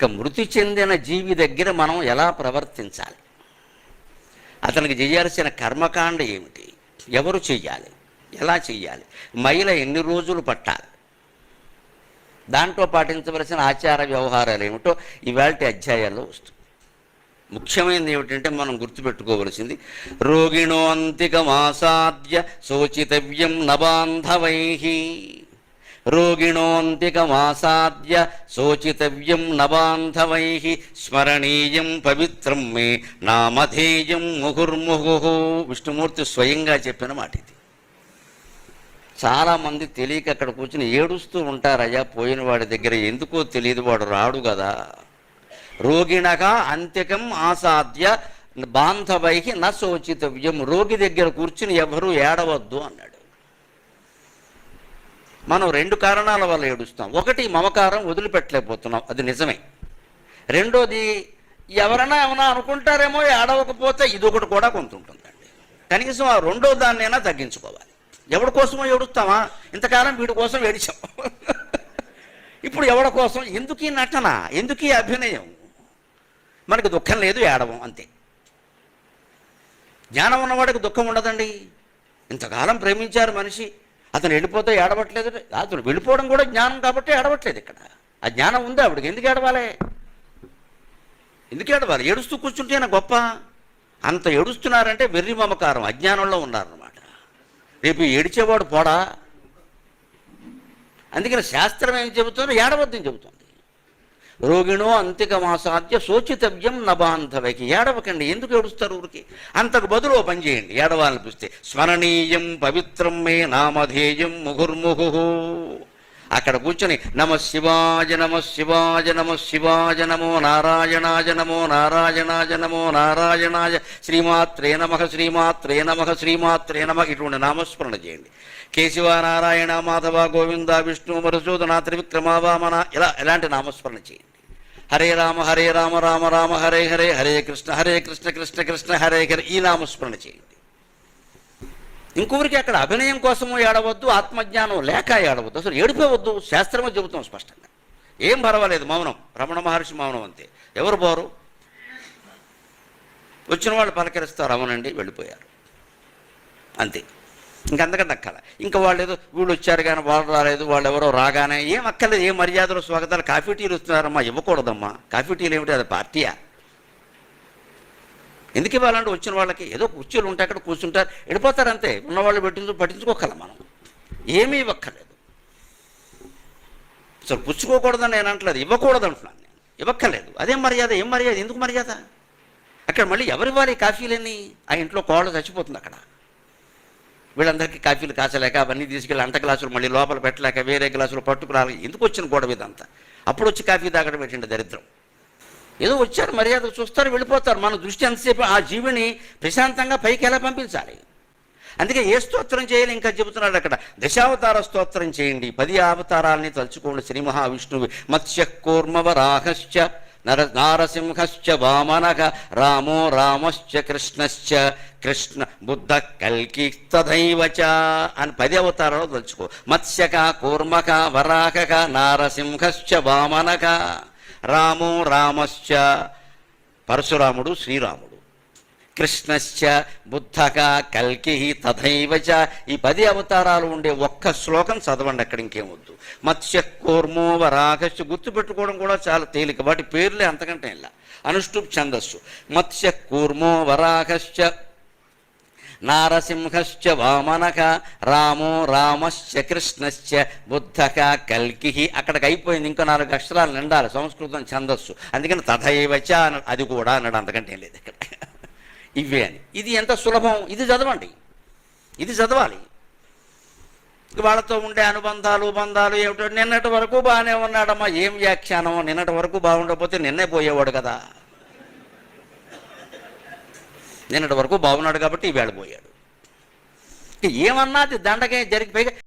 ఇక మృతి చెందిన జీవి దగ్గర మనం ఎలా ప్రవర్తించాలి? అతనికి చేయాల్సిన కర్మకాండ ఏమిటి? ఎవరు చెయ్యాలి ఎలా చెయ్యాలి మహిళ ఎన్ని రోజులు పట్టాలి? దాంట్లో పాటించవలసిన ఆచార వ్యవహారాలు ఏమిటో ఇవాళ అధ్యాయాల్లో వస్తుంది. ముఖ్యమైనది ఏమిటంటే మనం గుర్తుపెట్టుకోవలసింది రోగిణో అంతికమాసాద్య శోచితవ్యం నబాంధవై. రోగిణోంతికమాసాద్య శోచితవ్యం నబాంధవై స్మరణీయం పవిత్రం మే నామధేయం ముహుర్ముహు. విష్ణుమూర్తి స్వయంగా చెప్పిన మాట ఇది. చాలామంది తెలియక అక్కడ కూర్చుని ఏడుస్తూ ఉంటారయ్యా పోయిన వాడి దగ్గర ఎందుకో తెలియదు వాడు రాడు కదా రోగిణగా అంత్యకం ఆసాద్య బాంధవైకి న శోచితవ్యం. రోగి దగ్గర కూర్చుని ఎవరు ఏడవద్దు అన్నాడు. మనం రెండు కారణాల వల్ల ఏడుస్తాం. ఒకటి మమకారం వదిలిపెట్టలేకపోతున్నాం. అది నిజమే. రెండోది ఎవరైనా ఏమైనా అనుకుంటారేమో ఏడవకపోతే ఇదొకటి కూడా కొంత ఉంటుందండి కనీసం ఆ రెండో దాన్నైనా తగ్గించుకోవాలి. ఎవడి కోసమో ఏడుస్తామా? ఇంతకాలం వీడి కోసం ఏడిచాం. ఇప్పుడు ఎవడి కోసం? ఎందుకు ఈ నటన? ఎందుకు ఈ అభినయం? మనకి దుఃఖం లేదు ఏడవం అంతే. జ్ఞానం ఉన్నవాడికి దుఃఖం ఉండదండి. ఇంతకాలం ప్రేమించారు మనిషి. అతను వెళ్ళిపోతే ఏడవట్లేదు. అతను వెళ్ళిపోవడం కూడా జ్ఞానం కాబట్టి ఏడవట్లేదు ఇక్కడ. ఆ జ్ఞానం ఉంది ఆవిడకి. ఎందుకు ఏడవాలి? ఎందుకు ఏడవాలి? ఏడుస్తూ కూర్చుంటేనా గొప్ప. అంత ఏడుస్తున్నారంటే వెర్రి మమకారం అజ్ఞానంలో ఉన్నారన్నమాట. రేపు ఏడిచేవాడు పోడా? అందుకని శాస్త్రం ఏం చెబుతుందో ఏడవద్దని చెబుతుంది. రోగిణో అంతికమాసాద్య శోచితవ్యం నబాంధవకి ఏడవకండి ఎందుకు ఏడుస్తారు ఊరికి? అంతకు బదులు పని చేయండి. ఏడవాలనిపిస్తే స్మరణీయం పవిత్రం మే నామధేయం ముహుర్ముహు అక్కడ కూర్చొని నమ శివాజ నమ శివాజ నమ శివాజ నమో నారాయణాజ నమో నారాయణాజ నమో నారాయణాజ శ్రీమాత్రే నమ శ్రీమాత్రే నమ శ్రీమాత్రే నమ. ఇటువంటి నామస్మరణ చేయండి. కేశవ నారాయణ మాధవ గోవింద విష్ణు మరుసూదన త్రివిక్రమ వామన ఇలా ఎలాంటి నామస్మరణ చేయండి. హరే రామ హరే రామ రామ రామ హరే హరే హరే కృష్ణ హరే కృష్ణ కృష్ణ కృష్ణ హరే హరే. ఈ నామస్మరణ చేయండి. ఇంకొకరికి అక్కడ అభినయం కోసము ఏడవద్దు ఆత్మజ్ఞానం లేక ఏడవద్దు. అసలు ఏడిపోవద్దు శాస్త్రమే చెబుతాం స్పష్టంగా. ఏం పర్వాలేదు మౌనం. రమణ మహర్షి మౌనం అంతే. ఎవరు పోరు వచ్చిన వాళ్ళు పలకరిస్తారు అవునండి వెళ్ళిపోయారు. అంతే. ఇంకంతకంటే అక్కల ఇంకా వాళ్ళు ఏదో వీళ్ళు వచ్చారు కానీ వాళ్ళు రాలేదు వాళ్ళు ఎవరో రాగానే ఏం అక్కర్లేదు ఏం మర్యాదలు స్వాగతాలు కాఫీ టీలు వస్తున్నారమ్మా ఇవ్వకూడదమ్మా. కాఫీ టీలు ఏమిటి అది పార్టీయా? ఎందుకు ఇవ్వాలంటే వచ్చిన వాళ్ళకి? ఏదో కుర్చీలు ఉంటాయి అక్కడ కూర్చుంటారు. వెళ్ళిపోతారు అంతే ఉన్నవాళ్ళు పెట్టించు పట్టించుకోగలం మనం. ఏమీ ఇవ్వక్కర్లేదు. అసలు పుచ్చుకోకూడదని నేను అంటలేదు. ఇవ్వకూడదు అంటున్నాను నేను. ఇవ్వక్కర్లేదు. అదేం మర్యాద? ఏం మర్యాద? ఎందుకు మర్యాద? అక్కడ మళ్ళీ ఎవరివ్వాలి కాఫీలన్నీ? ఆ ఇంట్లో కోళ్ళు చచ్చిపోతుంది అక్కడ. వీళ్ళందరికీ కాఫీలు కాచలేక అవన్నీ తీసుకెళ్ళి అంత గ్లాసులు మళ్ళీ లోపల పెట్టలేక వేరే గ్లాసులు పట్టుకురాలి. ఎందుకు వచ్చిన గొడవ ఇదంతా? అప్పుడు వచ్చి కాఫీ తాగడం పెట్టండి దరిద్రం? ఏదో వచ్చారు మర్యాద చూస్తారు వెళ్ళిపోతారు. మన దృష్టి ఎంతసేపు ఆ జీవిని ప్రశాంతంగా పైకి ఎలా పంపించాలి? అందుకే ఏ స్తోత్రం చేయాలి? ఇంకా చెబుతున్నాడు అక్కడ. దశావతార స్తోత్రం చేయండి. పది అవతారాలని తలుచుకోండి శ్రీ మహావిష్ణువు. మత్స్య కూర్మవరాహశ్చ నర నారసింహశ్చ వామనక రామో రామశ్చ కృష్ణశ్చ కృష్ణ బుద్ధ కల్కి తథైవ అని పది అవతారాలు తలుచుకో. మత్స్యక కూర్మక వరాహక నారసింహశ్చ వామనక రామో రామశ్చ. పరశురాముడు శ్రీరాముడు. కృష్ణశ్చ బుద్ధక కల్కి తథైవచ ఈ పది అవతారాలు ఉండే ఒక్క శ్లోకం చదవండి అక్కడ ఇంకేమొద్దు. మత్స్య కూర్మో వరాహశ్చ గుర్తుపెట్టుకోవడం కూడా చాలా తేలిక. వాటి పేర్లే అంతకంటే ఇలా అనుష్ఠుప్ ఛందస్సు. మత్స్య కూర్మో వరాహశ్చ. నారసింహశ్చ వామనక రామో రామశ్చ కృష్ణశ్చ బుద్ధక కల్కి. అక్కడికి అయిపోయింది ఇంకో నాలుగు అక్షరాలు నిండాలి సంస్కృతం ఛందస్సు. అందుకని తథైవచ అది కూడా అన్నాడు అంతకంటే ఏం లేదు ఇక్కడ. ఇవే అని. ఇది ఎంత సులభం? ఇది చదవండి. ఇది చదవాలి. వాళ్ళతో ఉండే అనుబంధాలు బంధాలు ఏమిటో నిన్నటి వరకు బాగానే ఉన్నాడమ్మా. ఏం వ్యాఖ్యానం నిన్నటి వరకు బాగుండకపోతే నిన్నే పోయేవాడు కదా. నిన్నటి వరకు బాగున్నాడు కాబట్టి ఈవేళ పోయాడు. ఏమన్నా అది దండకే జరిగిపోయి